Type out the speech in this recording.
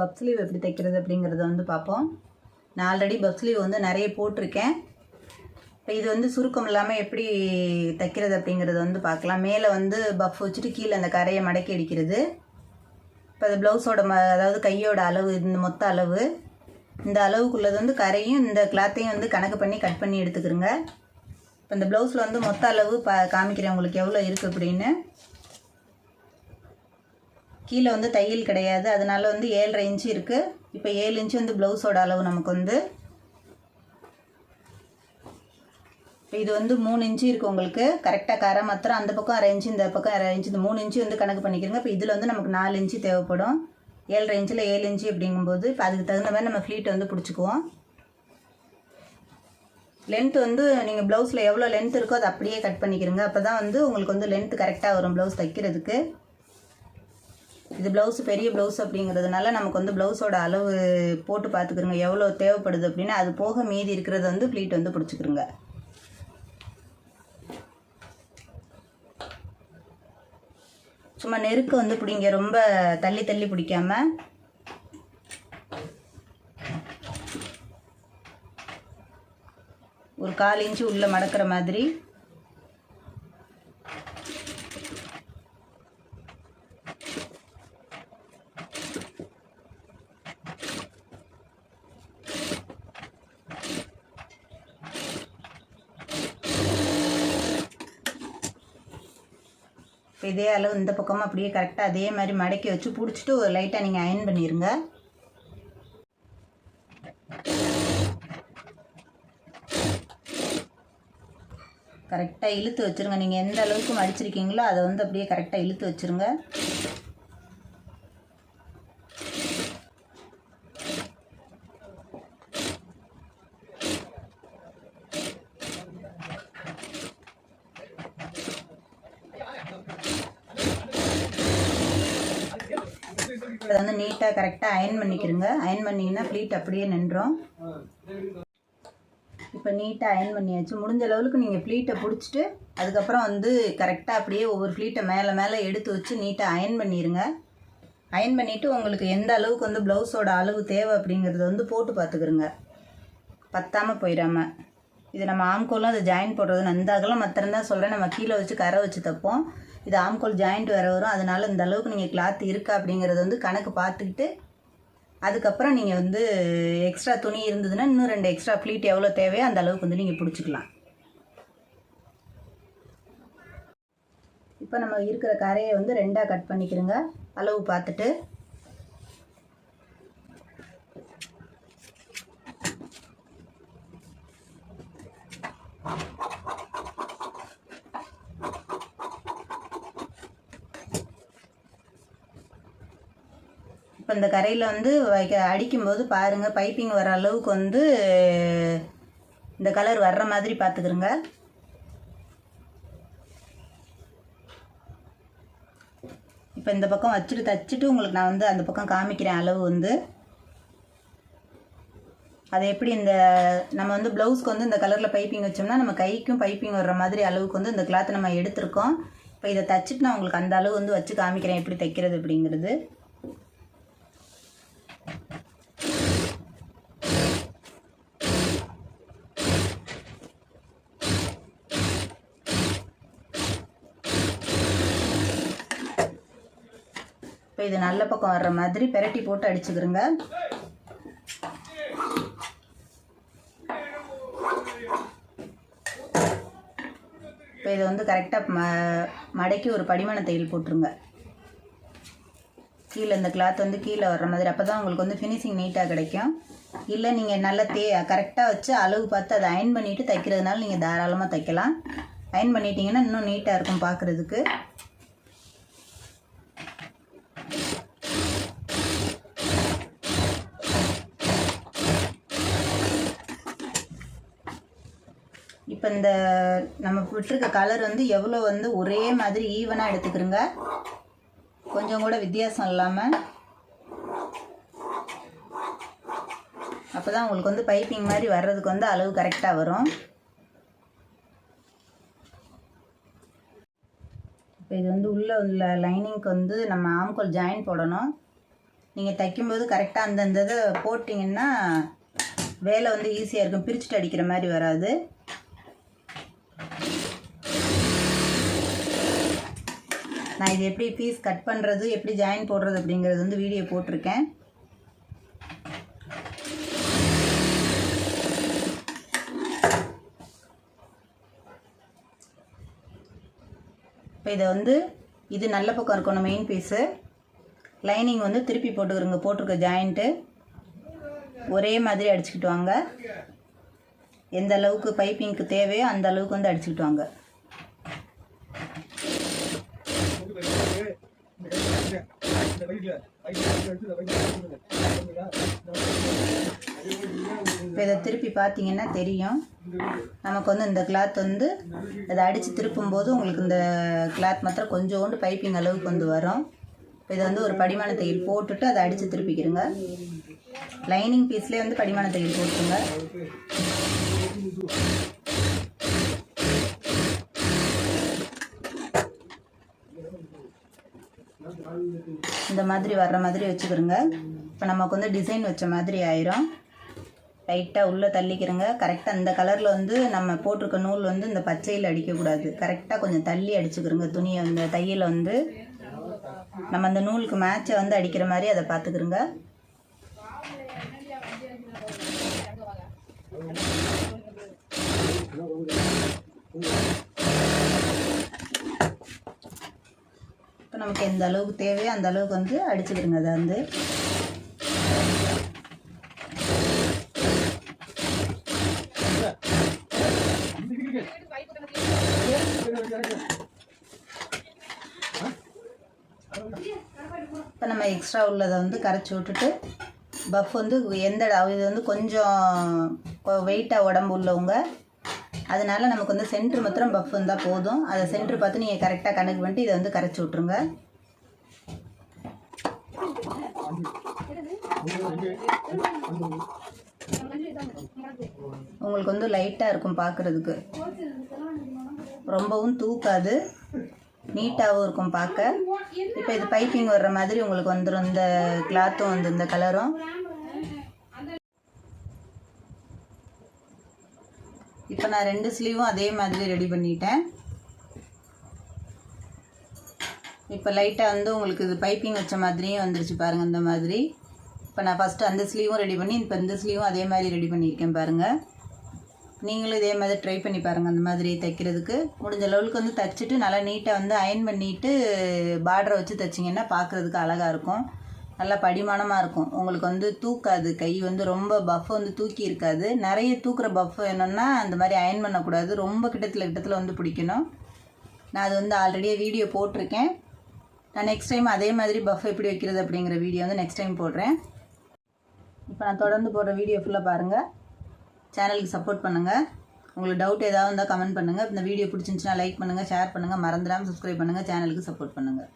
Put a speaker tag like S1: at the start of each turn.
S1: பப் sleeve எப்படி தைக்கிறது அப்படிங்கிறத வந்து பார்ப்போம். நான் ஆல்ரெடி பப் ஸ்லீவ் வந்து நிறைய போட்டிருக்கேன். இப்போ இது வந்து சுருக்கம் இல்லாமல் எப்படி தைக்கிறது அப்படிங்கிறத வந்து பார்க்கலாம். மேலே வந்து பஃப் வச்சுட்டு கீழே அந்த கரையை மடக்கி அடிக்கிறது. இப்போ அது ப்ளவுஸோட ம அதாவது கையோட அளவு இந்த மொத்த அளவு. இந்த அளவுக்குள்ளது வந்து கரையும் இந்த கிளாத்தையும் வந்து கணக்கு பண்ணி கட் பண்ணி எடுத்துக்கிறோங்க இப்போ இந்த ப்ளவுஸில் வந்து மொத்த அளவு ப காமிக்கிறேன் உங்களுக்கு எவ்வளோ இருக்குது அப்படின்னு. கீழே வந்து தையல் கிடையாது. அதனால வந்து ஏழரை இன்ச்சு இருக்குது இப்போ ஏழு இன்ச்சு வந்து ப்ளவுஸோட அளவு நமக்கு வந்து. இப்போ இது வந்து மூணு இன்ச்சு இருக்குது உங்களுக்கு. கரெக்டாக கரை மாத்திரம் அந்த பக்கம் அரை இன்ச்சு இந்த பக்கம் அரை இன்ச்சு இந்த மூணு இன்ச்சு வந்து கணக்கு பண்ணிக்கிறோங்க. இப்போ இதில் வந்து நமக்கு நாலு இன்ச்சு தேவைப்படும். ஏழரை இன்ச்சில் ஏழு இன்ச்சு அப்படிங்கும்போது இப்போ அதுக்கு தகுந்த மாதிரி நம்ம ஃப்ளீட்டை வந்து பிடிச்சிக்குவோம். லென்த் வந்து நீங்கள் ப்ளவுஸில் எவ்வளோ லென்த் இருக்கோ அதை அப்படியே கட் பண்ணிக்கிறங்க. அப்போ தான் வந்து உங்களுக்கு வந்து லென்த் கரெக்டாக வரும் ப்ளவுஸ் தைக்கிறதுக்கு. இது ப்ளவுஸ் பெரிய ப்ளவுஸ் அப்படிங்கிறதுனால நமக்கு வந்து ப்ளவுஸோட அளவு போட்டு பார்த்துக்கிறோங்க. எவ்வளோ தேவைப்படுது அப்படின்னா அது போக மீதி இருக்கிறத வந்து ப்ளீட் வந்து பிடிச்சிக்கிறோங்க. சும்மா நெருக்க வந்து பிடிங்க. ரொம்ப தள்ளி தள்ளி பிடிக்காம. ஒரு கால் இன்ச்சு உள்ளே மடக்கிற மாதிரி. இப்போ இதே அளவு இந்த பக்கமும் அப்படியே கரெக்டாக அதே மாதிரி மடக்கி வச்சு பிடிச்சிட்டு ஒரு லைட்டாக நீங்கள் அயன் பண்ணிடுங்க கரெக்டாக இழுத்து வச்சுருங்க. நீங்கள் எந்த அளவுக்கு மடிச்சிருக்கீங்களோ அதை வந்து அப்படியே கரெக்டாக இழுத்து வச்சுருங்க. அதை வந்து நீட்டாக கரெக்டாக அயன் பண்ணிக்கிறோங்க அயன் பண்ணிங்கன்னா ப்ளீட் அப்படியே நின்றோம். இப்போ நீட்டாக அயன் பண்ணியாச்சு. முடிஞ்ச அளவுக்கு நீங்கள் ப்ளீட்டை பிடிச்சிட்டு அதுக்கப்புறம் வந்து கரெக்டாக அப்படியே ஒவ்வொரு ப்ளீட்டை மேலே மேலே எடுத்து வச்சு நீட்டாக அயன் பண்ணிடுங்க அயன் பண்ணிவிட்டு உங்களுக்கு எந்த அளவுக்கு வந்து ப்ளவுஸோட அளவு தேவை அப்படிங்கிறத வந்து போட்டு பார்த்துக்குருங்க. பத்தாமல் போயிடாமல் இது நம்ம ஆம்கோலும் அதை ஜாயின் போடுறது நான் இந்த அகலம் தான் சொல்கிறேன் நம்ம கீழே வச்சு கரை வச்சு தைப்போம். இது ஆம்கோல் ஜாயிண்ட் வேறு வரும். அதனால இந்த அளவுக்கு நீங்கள் கிளாத் இருக்கா அப்படிங்கிறத வந்து கணக்கு பார்த்துக்கிட்டு அதுக்கப்புறம் நீங்கள் வந்து எக்ஸ்ட்ரா துணி இருந்ததுன்னா இன்னும் ரெண்டு எக்ஸ்ட்ரா ப்ளீட் எவ்வளோ தேவையோ அந்த அளவுக்கு வந்து நீங்கள் பிடிச்சிக்கலாம். இப்போ நம்ம இருக்கிற கரையை வந்து ரெண்டாக கட் பண்ணிக்கிறோங்க. அளவு பார்த்துட்டு இப்போ இந்த கரையில் வந்து வைக்க அடிக்கும்போது பாருங்கள் பைப்பிங் வர அளவுக்கு வந்து இந்த கலர் வர்ற மாதிரி பார்த்துக்கிறோங்க இப்போ இந்த பக்கம் வச்சுட்டு தச்சுட்டு உங்களுக்கு நான் வந்து அந்த பக்கம் காமிக்கிறேன் அளவு வந்து. அது எப்படி இந்த நம்ம வந்து ப்ளவுஸ்க்கு வந்து இந்த கலரில் பைப்பிங் வச்சோம்னா நம்ம கைக்கும் பைப்பிங் வர்ற மாதிரி அளவுக்கு வந்து இந்த கிளாத்தை நம்ம எடுத்திருக்கோம். இப்போ இதை தச்சுட்டு நான் உங்களுக்கு அந்த அளவு வந்து வச்சு காமிக்கிறேன் எப்படி தைக்கிறது அப்படிங்கிறது. இப்போ இது நல்ல பக்கம் வர்ற மாதிரி பெரட்டி போட்டு அடிச்சுக்கிறோங்க. இப்போ இதை வந்து கரெக்டாக ம மடக்கி ஒரு படிமான தையல் போட்டுருங்க. கீழே இந்த கிளாத் வந்து கீழே வர்ற மாதிரி அப்போ தான் உங்களுக்கு வந்து ஃபினிஷிங் நீட்டாக கிடைக்கும். இல்லை நீங்கள் நல்லா தே கரெக்டாக வச்சு அளவு பார்த்து அதை அயன் பண்ணிவிட்டு தைக்கிறதுனால நீங்கள் தாராளமாக தைக்கலாம். அயன் பண்ணிட்டீங்கன்னா இன்னும் நீட்டாக இருக்கும் பார்க்குறதுக்கு இப்போ இந்த நம்ம விட்டுருக்க கலர் வந்து எவ்வளோ வந்து ஒரே மாதிரி ஈவனாக எடுத்துக்கிறோங்க? கொஞ்சம் கூட வித்தியாசம் இல்லாமல் அப்போ தான் உங்களுக்கு வந்து பைப்பிங் மாதிரி வர்றதுக்கு வந்து அளவு கரெக்டாக வரும். இப்போ இது வந்து உள்ளே உள்ள லைனிங்க்கு வந்து நம்ம ஆம்கோல் ஜாயின் போடணும். நீங்கள் தைக்கும்போது கரெக்டாக அந்தந்த இதை போட்டிங்கன்னா வேலை வந்து ஈஸியாக இருக்கும். பிரிச்சுட்டு அடிக்கிற மாதிரி வராது. நான் இது எப்படி பீஸ் கட் பண்ணுறது எப்படி ஜாயின் போடுறது அப்படிங்கிறது வந்து வீடியோ போட்டிருக்கேன். இப்போ இதை வந்து இது நல்ல பக்கம் இருக்கணும் மெயின் பீஸு லைனிங் வந்து திருப்பி போட்டுக்கிறோங்க போட்டிருக்க ஜாயிண்ட்டு ஒரே மாதிரி அடிச்சுக்கிட்டு வாங்க. எந்த அளவுக்கு பைப்பிங்க்கு தேவையோ அந்த அளவுக்கு வந்து அடிச்சுக்கிட்டு வாங்க. இப்போ இதை திருப்பி பார்த்தீங்கன்னா தெரியும். நமக்கு வந்து இந்த கிளாத் வந்து இதை அடித்து திருப்பும்போது உங்களுக்கு இந்த கிளாத் மாத்திரம் கொஞ்சோண்டு பைப்பிங் அளவுக்கு வந்து வரும். இப்போ இதை வந்து ஒரு படிமான தையல் போட்டுட்டு அதை அடித்து திருப்பிக்கிறங்க லைனிங் பீஸ்லேயே வந்து படிமான தையல் போட்டுருங்க. இந்த மாதிரி வர்ற மாதிரி வச்சுக்கிறோங்க இப்போ நமக்கு வந்து டிசைன் வச்ச மாதிரி ஆயிரும். லைட்டாக உள்ளே தள்ளிக்கிறோங்க கரெக்டாக இந்த கலரில் வந்து நம்ம போட்டிருக்க நூல் வந்து இந்த பச்சையில் அடிக்கக்கூடாது. கரெக்டாக கொஞ்சம் தள்ளி அடிச்சுக்கிறோங்க துணியை இந்த தையலை வந்து. நம்ம அந்த நூலுக்கு மேட்சை வந்து அடிக்கிற மாதிரி அதை பார்த்துக்கிறோங்க இப்போ நமக்கு எந்த அளவுக்கு தேவையோ அந்த அளவுக்கு வந்து அடிச்சுக்கிடுங்க அதை வந்து இப்போ நம்ம எக்ஸ்ட்ரா உள்ளதை வந்து கரைச்சி விட்டுட்டு பஃப் வந்து எந்த இது வந்து கொஞ்சம் வெயிட்டாக உடம்பு உள்ளவங்க அதனால் நமக்கு வந்து சென்ட்ரு மாத்திரம் பஃப் இருந்தால் போதும். அதை சென்ட்ரு பார்த்து நீங்கள் கரெக்டாக கணக்கு பண்ணிட்டு இதை வந்து கரைச்சி விட்ருங்க உங்களுக்கு வந்து லைட்டாக இருக்கும் பார்க்குறதுக்கு ரொம்பவும் தூக்காது. நீட்டாகவும் இருக்கும் பார்க்க. இப்போ இது பைப்பிங் வர்ற மாதிரி உங்களுக்கு வந்துடும் இந்த கிளாத்தும் வந்து இந்த கலரும் இப்போ நான் ரெண்டு ஸ்லீவும் அதே மாதிரி ரெடி பண்ணிட்டேன். இப்போ லைட்டாக வந்து உங்களுக்கு இது பைப்பிங் வச்ச மாதிரியும் வந்துருச்சு பாருங்கள் இந்த மாதிரி. இப்போ நான் ஃபஸ்ட்டு அந்த ஸ்லீவும் ரெடி பண்ணி இப்போ இந்த ஸ்லீவும் அதே மாதிரி ரெடி பண்ணியிருக்கேன் பாருங்கள் நீங்களும் இதே மாதிரி ட்ரை பண்ணி பாருங்கள் அந்த மாதிரி தைக்கிறதுக்கு. முடிஞ்ச லெவலுக்கு வந்து தைச்சிட்டு நல்லா நீட்டாக வந்து அயன் பண்ணிவிட்டு பார்டரை வச்சு தைச்சிங்கன்னா பார்க்குறதுக்கு அழகாக இருக்கும். நல்லா படிமானமாக இருக்கும். உங்களுக்கு வந்து தூக்காது. கை வந்து ரொம்ப பஃப் வந்து தூக்கி இருக்காது. நிறைய தூக்குற பஃப் வேணும்னா அந்த மாதிரி அயன் பண்ணக்கூடாது. ரொம்ப கிட்டத்தில் கிட்டத்தில் வந்து பிடிக்கணும். நான் அது வந்து ஆல்ரெடியே வீடியோ போட்டிருக்கேன். நான் நெக்ஸ்ட் டைம் அதே மாதிரி பஃப் எப்படி வைக்கிறது அப்படிங்கிற வீடியோ வந்து நெக்ஸ்ட் டைம் போடுறேன். இப்போ நான் தொடர்ந்து போடுற வீடியோ ஃபுல்லாக பாருங்கள் சேனலுக்கு சப்போர்ட் பண்ணுங்கள் உங்களுக்கு டவுட் ஏதாவது இருந்தால் கமெண்ட் பண்ணுங்கள் இந்த வீடியோ பிடிச்சிருந்துச்சுன்னா லைக் பண்ணுங்கள் ஷேர் பண்ணுங்கள் மறந்துடாமல் சப்ஸ்கிரைப் பண்ணுங்கள் சேனலுக்கு சப்போர்ட் பண்ணுங்கள்